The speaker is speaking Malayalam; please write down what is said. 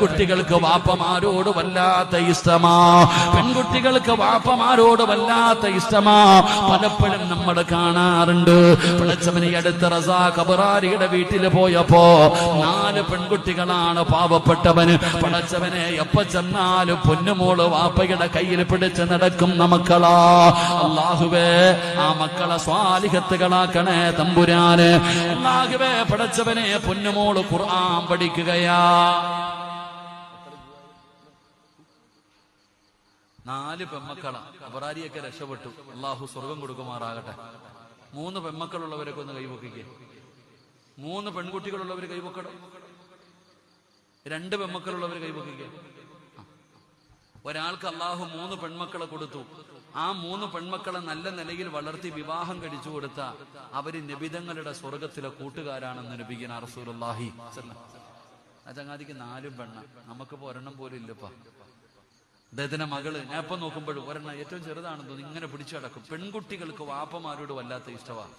പെൺകുട്ടികൾക്ക് വാപ്പമാരോട് വല്ലാത്ത ഇഷ്ടമാ. പെൺകുട്ടികൾക്ക് വാപ്പമാരോട് വല്ലാത്ത ഇഷ്ടമാ. പലപ്പോഴും നമ്മൾ കാണാറുണ്ട്. പിളച്ചവനെ അടുത്ത റസാ കബറാരിയുടെ വീട്ടിൽ പോയപ്പോ നാല് പെൺകുട്ടികളാണ് പാവപ്പെട്ടവന്. പിളച്ചവനെ എപ്പ ചെന്നാലും പൊന്നുമോൾ വാപ്പയുടെ കയ്യിൽ പിടിച്ച് നടക്കും മക്കളാ അള്ളാഹുവേ ആ മക്കളെ സ്വാലിഹത്തുകളാക്കണേ തമ്പുരാന്. അള്ളാഹുവേ പടച്ചവനെ പൊന്നുമോൾ ഖുർആൻ പഠിക്കുകയാ. നാല് പെമ്മക്കള അപറാരിയൊക്കെ രക്ഷപ്പെട്ടു അള്ളാഹു സ്വർഗം കൊടുക്കുമാറാകട്ടെ മൂന്ന് പെമ്മക്കളുള്ളവരൊക്കെ ഒന്ന് കൈവക്കിക്കേ മൂന്ന് പെൺകുട്ടികളുള്ളവർ കൈവക്കണം രണ്ട് പെമ്മക്കളുള്ളവർ കൈവക്കിക്കേ ഒരാൾക്ക് അള്ളാഹു മൂന്ന് പെൺമക്കളെ കൊടുത്തു ആ മൂന്ന് പെൺമക്കളെ നല്ല നിലയിൽ വളർത്തി വിവാഹം കഴിച്ചു കൊടുത്ത അവർ നബിതങ്ങളുടെ സ്വർഗത്തിലെ കൂട്ടുകാരാണെന്ന് നബിഗിൻ അറസൂലുള്ളാഹി ആ ചങ്ങാതിക്ക് നാലും പെണ്ണ നമുക്കിപ്പോ ഒരെണ്ണം പോലും ഇല്ലപ്പാ അദ്ദേഹത്തിന്റെ മകൾ. ഞാൻ ഇപ്പൊ നോക്കുമ്പോഴും ഒരെണ്ണം ഏറ്റവും ചെറുതാണെന്ന് തോന്നുന്നു. ഇങ്ങനെ പിടിച്ചു കിടക്കും പെൺകുട്ടികൾക്ക് വാപ്പമാരോട് വല്ലാത്ത ഇഷ്ടമാണ്